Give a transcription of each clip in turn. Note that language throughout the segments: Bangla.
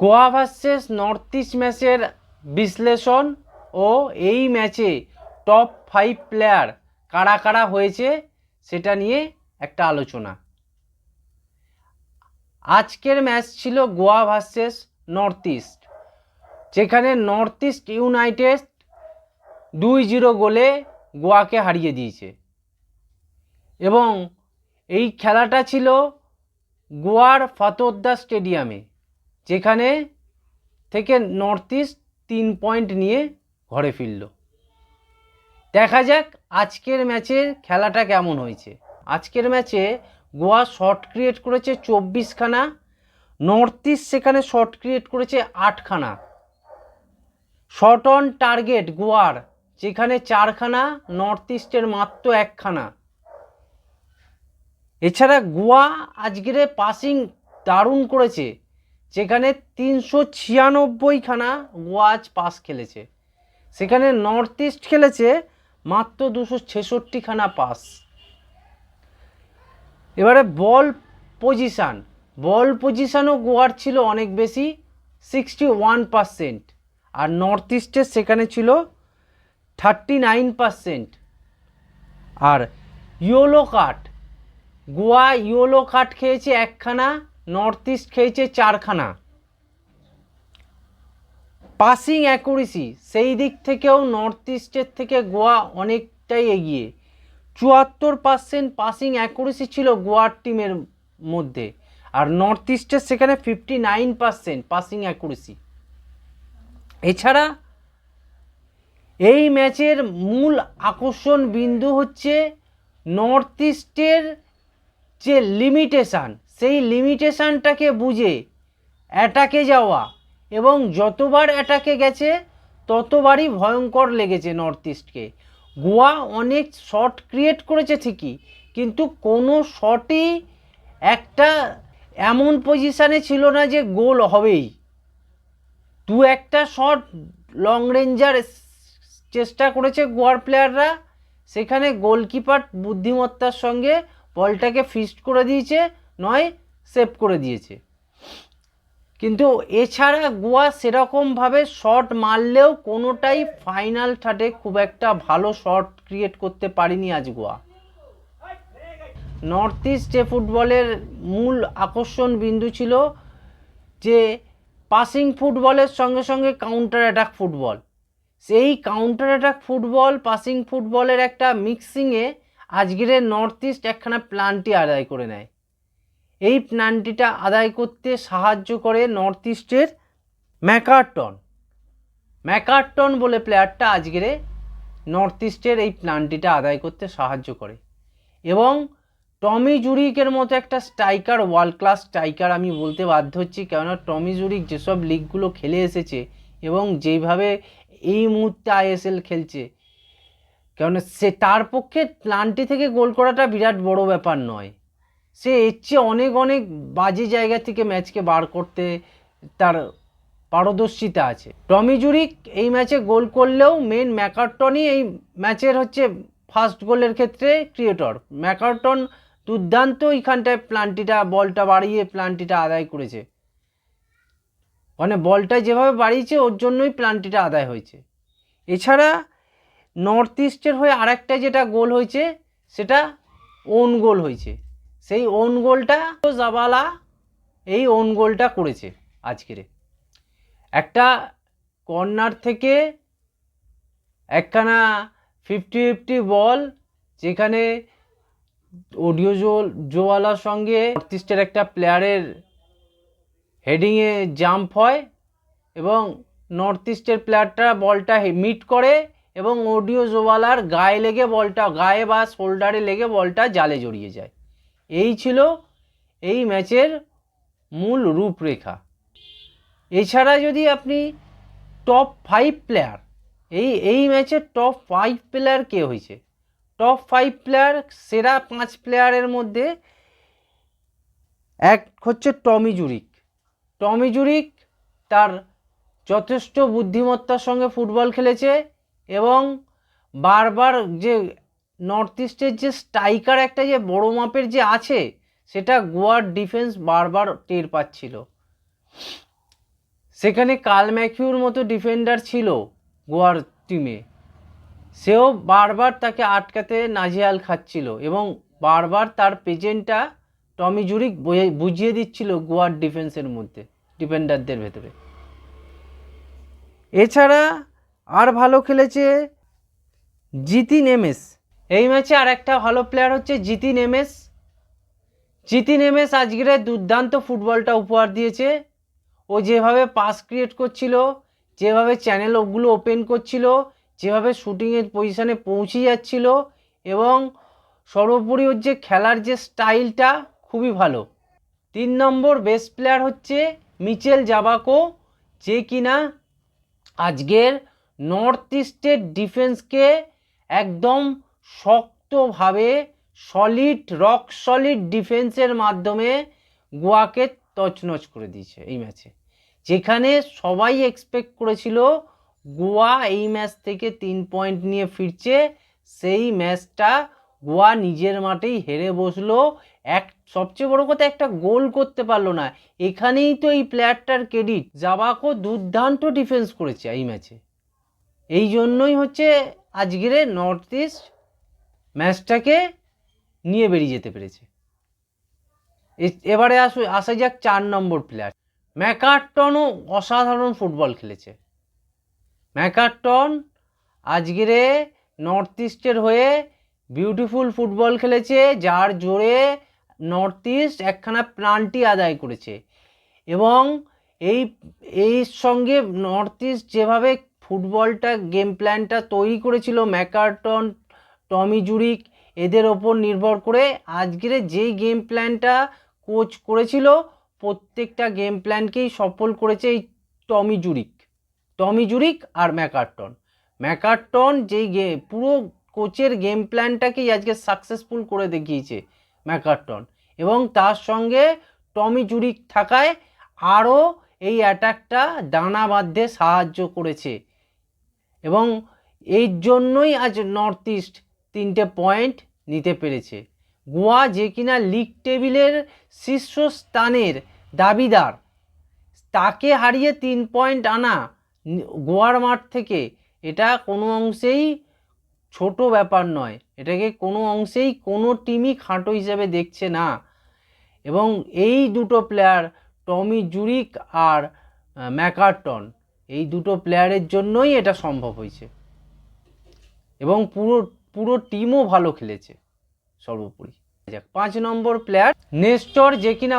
গোয়া ভার্সেস নর্থ ইস্ট ম্যাচের বিশ্লেষণ ও এই ম্যাচে টপ ফাইভ প্লেয়ার কারা কারা হয়েছে সেটা নিয়ে একটা আলোচনা। আজকের ম্যাচ ছিল গোয়া ভার্সেস নর্থ ইস্ট, যেখানে নর্থ ইস্ট ইউনাইটেড দুই জিরো গোলে গোয়াকে হারিয়ে দিয়েছে। এবং এই খেলাটা ছিল গোয়ার ফাতোদ্দা স্টেডিয়ামে। যেখানে থেকে নর্থ ইস্ট তিন পয়েন্ট নিয়ে ঘরে ফিরল। দেখা যাক আজকের ম্যাচের খেলাটা কেমন হয়েছে। আজকের ম্যাচে গোয়া শট ক্রিয়েট করেছে চব্বিশখানা নর্থ ইস্ট সেখানে শট ক্রিয়েট করেছে আটখানা শট অন টার্গেট গোয়ার, যেখানে চারখানা নর্থ ইস্টের মাত্র একখানা এছাড়া গোয়া আজকের পাসিং দারুণ করেছে। যেখানে তিনশো ছিয়ানব্বইখানা গোয়া আজ পাস খেলেছে। সেখানে নর্থ ইস্ট খেলেছে মাত্র দুশো ছেষট্টিখানা পাস। এবারে বল পজিশান। বল পজিশানও গোয়ার ছিল অনেক বেশি, সিক্সটি ওয়ান পারসেন্ট। আর নর্থ ইস্টের সেখানে ছিল থার্টি নাইন পারসেন্ট। আর yellow card. Goa yellow card খেয়েছে একখানা নর্থ ইস্ট খেয়েছে চারখানা। পাসিং অ্যাকুরেসি সেই দিক থেকেও নর্থ ইস্টের থেকে গোয়া অনেকটাই এগিয়ে। চুয়াত্তর পার্সেন্ট পাসিং অ্যাকুরেসি ছিল গোয়ার টিমের মধ্যে। আর নর্থ ইস্টের সেখানে fifty nine percent passing accuracy এছাড়া এই ম্যাচের মূল আকর্ষণ বিন্দু হচ্ছে নর্থ ইস্টের যে লিমিটেশান সেই লিমিটেশানটাকে বুঝে অ্যাটাকে যাওয়া এবং যতবার অ্যাটাকে গেছে, ততবারই ভয়ঙ্কর লেগেছে নর্থ ইস্টকে গোয়া অনেক শট ক্রিয়েট করেছে ঠিকই, কিন্তু কোনো শটই একটা এমন পজিশানে ছিল না যে গোল হবেই। দু একটা শট লং রেঞ্জার চেষ্টা করেছে গোয়ার প্লেয়াররা সেখানে গোলকিপার বুদ্ধিমত্তার সঙ্গে বলটাকে ফিস্ট করে দিয়েছে। নয় সেভ করে দিয়েছে। কিন্তু এছাড়া গোয়া সেরকমভাবে শট মারলেও কোনোটাই ফাইনাল থার্ডে খুব একটা ভালো শট ক্রিয়েট করতে পারিনি আজ গোয়া। নর্থ ইস্টে ফুটবলের মূল আকর্ষণ বিন্দু ছিল যে পাসিং ফুটবলের সঙ্গে সঙ্গে কাউন্টার অ্যাটাক ফুটবল সেই কাউন্টার অ্যাটাক ফুটবল পাসিং ফুটবলের একটা মিক্সিংয়ে আজকের নর্থ ইস্ট একখানা প্ল্যানটি আদায় করে নেয়। এই প্ল্যানটিটা আদায় করতে সাহায্য করে নর্থ ইস্টের ম্যাকারটন। ম্যাকারটন বলে প্লেয়ারটা আজকের নর্থ ইস্টের এই প্ল্যানটিটা আদায় করতে সাহায্য করে। এবং টমি জুরিকের মতো একটা স্ট্রাইকার ওয়ার্ল্ড ক্লাস স্ট্রাইকার আমি বলতে বাধ্য হচ্ছি, কেননা টমি জুরিক যেসব লিগগুলো খেলে এসেছে এবং যেইভাবে এই মুহূর্তে আইএসএল খেলছে, কেননা সে তার পক্ষে প্লান্টি থেকে গোল করাটা বিরাট বড় ব্যাপার নয়। সে এর চেয়ে অনেক অনেক বাজে জায়গা থেকে ম্যাচকে বার করতে, তার পারদর্শিতা আছে। টমি জুরিক এই ম্যাচে গোল করলেও মেন ম্যাকারটনই এই ম্যাচের হচ্ছে ফার্স্ট গোলের ক্ষেত্রে ক্রিয়েটর। ম্যাকারটন দুর্দান্ত এইখানটায় প্লান্টিটা, বলটা বাড়িয়ে প্লান্টিটা আদায় করেছে। মানে বলটা যেভাবে বাড়িয়েছে, ওর জন্যই প্লান্টিটা আদায় হয়েছে। এছাড়া নর্থ ইস্টের হয়ে আরেকটা যেটা গোল হয়েছে, সেটা ওন গোল হয়েছে। সেই ওন গোলটা জাবালা এই ওন গোলটা করেছে আজকের। একটা কর্নার থেকে একখানা ফিফটি ফিফটি বল যেখানে অডিও জো জোয়ালার সঙ্গে নর্থ ইস্টের একটা প্লেয়ারের হেডিংয়ে জাম্প হয় এবং নর্থ ইস্টের প্লেয়ারটা বলটা মিট করে এবং অডিও জোয়ালার গায়ে লেগে বলটা গায়ে বা শোল্ডারে লেগে বলটা জালে জড়িয়ে যায়। এই ছিল এই ম্যাচের মূল রূপরেখা। এছাড়া যদি আপনি টপ ফাইভ প্লেয়ার এই এই ম্যাচের টপ ফাইভ প্লেয়ার কে হয়েছে? টপ ফাইভ প্লেয়ার সেরা পাঁচ প্লেয়ারের মধ্যে এক হচ্ছে টমি জুরিক। টমি জুরিক তার যথেষ্ট বুদ্ধিমত্তার সঙ্গে ফুটবল খেলেছে এবং বারবার যে নর্থ ইস্টের যে স্ট্রাইকার একটা যে বড় মাপের যে আছে, সেটা গোয়ার ডিফেন্স বারবার টের পাচ্ছিল। সেখানে কাল ম্যাকিউর মতো ডিফেন্ডার ছিল গোয়ার টিমে সেও বারবার তাকে আটকাতে নাজিয়াল খাচ্ছিল এবং বারবার তার পেজেন্টটা টমি জুরিক বুঝিয়ে দিচ্ছিল গোয়ার ডিফেন্সের মধ্যে ডিফেন্ডারদের ভেতরে। এছাড়া আর ভালো খেলেছে জিতিন এমএস এই ম্যাচে আর একটা ভালো প্লেয়ার হচ্ছে জিতিন এমএস। জিতিন এমএস আজকের দুর্দান্ত ফুটবলটা উপহার দিয়েছে। ও যেভাবে পাস ক্রিয়েট করছিল, যেভাবে চ্যানেল ওগুলো ওপেন করছিল, যেভাবে শুটিংয়ের পজিশানে পৌঁছে যাচ্ছিল এবং সর্বোপরি ওর যে খেলার যে স্টাইলটা খুবই ভালো। তিন নম্বর বেস্ট প্লেয়ার হচ্ছে মিচেল জাবাকো, যে কিনা আজকের নর্থ ইস্টের ডিফেন্সকে একদম শক্তভাবে সলিড রক সলিড ডিফেন্সের মাধ্যমে গোয়াকে তছনছ করে দিয়েছে এই ম্যাচে যেখানে সবাই এক্সপেক্ট করেছিল গোয়া এই ম্যাচ থেকে তিন পয়েন্ট নিয়ে ফিরছে। সেই ম্যাচটা গোয়া নিজের মাঠেই হেরে বসল। এক, সবচেয়ে বড় কথা একটা গোল করতে পারল না। এখানেই তো এই প্লেয়ারটার ক্রেডিট জাবাকো দুর্দান্ত ডিফেন্স করেছে এই ম্যাচে এই জন্যই হচ্ছে আজকের নর্থ ইস্ট ম্যাচটাকে নিয়ে বেরিয়ে যেতে পেরেছে। এবারে আসু আসা যাক চার নম্বর প্লেয়ার ম্যাকারটনও অসাধারণ ফুটবল খেলেছে। ম্যাকারটন আজকেরে নর্থ ইস্টের হয়ে বিউটিফুল ফুটবল খেলেছে, যার জোরে নর্থ ইস্ট একখানা প্রান্টি আদায় করেছে। এবং এই এই সঙ্গে নর্থ ইস্ট যেভাবে ফুটবলটা গেম প্ল্যানটা তৈরি করেছিল, ম্যাকারটন টমি জুরিক এদের ওপর নির্ভর করে আজকের যেই গেম প্ল্যানটা কোচ করেছিল, প্রত্যেকটা গেম প্ল্যানকেই সফল করেছে এই টমি জুরিক। টমি জুরিক আর ম্যাকারটন। ম্যাকারটন যেই গে, পুরো কোচের গেম প্ল্যানটাকেই আজকে সাকসেসফুল করে দেখিয়েছে ম্যাকারটন। এবং তার সঙ্গে টমি জুরিক থাকায় আরও এই অ্যাটাকটা দানা বাঁধতে সাহায্য করেছে। এবং এই জন্যই আজ নর্থ ইস্ট তিনটে পয়েন্ট নিতে পেরেছে। গোয়া যে কিনা লিগ টেবিলের শীর্ষস্থানের দাবিদার, তাকে হারিয়ে তিন পয়েন্ট আনা গোয়ার মাঠ থেকে, এটা কোনো অংশেই ছোট ব্যাপার নয়। এটাকে কোনো অংশেই কোনো টিমই খাটো হিসেবে দেখছে না। এবং এই দুটো প্লেয়ার টমি জুরিক আর ম্যাকারটন, এই দুটো প্লেয়ারের জন্যই এটা সম্ভব হয়েছে। এবং পুরো পুরো টিমও ভালো খেলেছে সর্বোপরি। যাক, পাঁচ নম্বর প্লেয়ার নেস্টর যে কিনা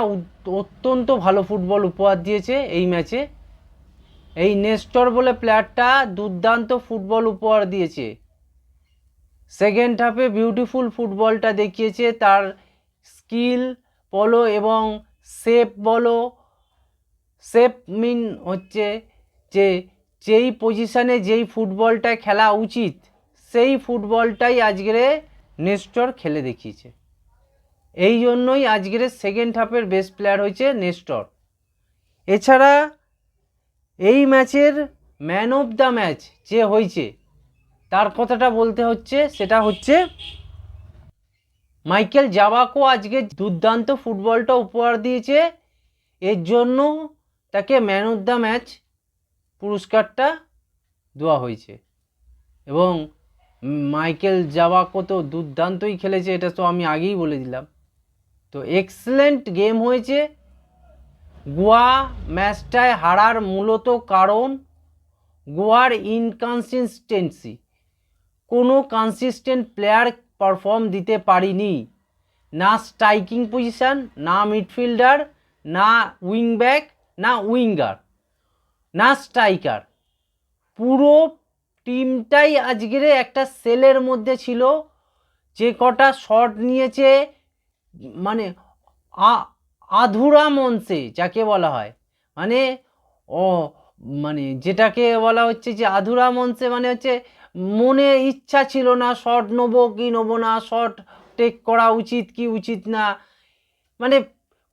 অত্যন্ত ভালো ফুটবল উপহার দিয়েছে এই ম্যাচে এই নেস্টর বলে প্লেয়ারটা দুর্দান্ত ফুটবল উপহার দিয়েছে। সেকেন্ড হাফে বিউটিফুল ফুটবলটা দেখিয়েছে তার স্কিল বলো এবং সেপ বলো। সেপ মিন হচ্ছে যে যেই পজিশানে যেই ফুটবলটা খেলা উচিত সেই ফুটবলটাই আজকের নেস্টর খেলে দেখিয়েছে। এই জন্যই আজকের সেকেন্ড হাফের বেস্ট প্লেয়ার হয়েছে নেস্টর। এছাড়া এই ম্যাচের ম্যান অফ দ্য ম্যাচ যে হয়েছে, তার কথাটা বলতে হচ্ছে, সেটা হচ্ছে মাইকেল জাবাকো আজকে দুর্দান্ত ফুটবলটা উপহার দিয়েছে। এর জন্য তাকে ম্যান অফ দ্য ম্যাচ পুরস্কারটা দেওয়া হয়েছে। এবং মাইকেল জাবাকো তো দুর্দান্তই খেলেছে, এটা তো আমি আগেই বলে দিলাম। তো এক্সেলেন্ট গেম হয়েছে। গোয়া ম্যাচটায় হারার মূলত কারণ গোয়ার ইনকনসিস্টেন্সি কোনো কনসিস্টেন্ট প্লেয়ার পারফর্ম দিতে পারিনি। না স্ট্রাইকিং পজিশন না মিডফিল্ডার না উইং ব্যাক না উইঙ্গার না স্ট্রাইকার পুরো টিমটাই আজকের একটা সেলের মধ্যে ছিল। যে কটা শট নিয়েছে মানে আধুরা মঞ্চে যাকে বলা হয়। মানে ও মানে যেটাকে বলা হচ্ছে যে আধুরা মঞ্চে মানে হচ্ছে মনে ইচ্ছা ছিল না, শট নেব কি নেব না, শট টেক করা উচিত কি উচিত না। মানে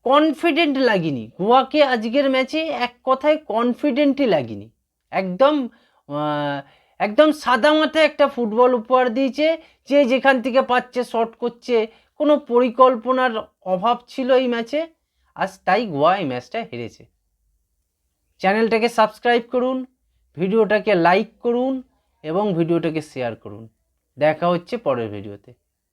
কনফিডেন্ট লাগিনি। গোয়াকে আজকের ম্যাচে এক কথায় কনফিডেন্টই লাগিনি। একদম একদম সাদা মাথায় একটা ফুটবল উপহার দিয়েছে, যে যেখান থেকে পাচ্ছে শট করছে। কোনো পরিকল্পনার অভাব ছিল এই ম্যাচে আজ তাই গোয়া এই ম্যাচটা হেরেছে। চ্যানেলটাকে সাবস্ক্রাইব করুন, ভিডিওটাকে লাইক করুন এবং ভিডিওটাকে শেয়ার করুন। দেখা হচ্ছে পরের ভিডিওতে।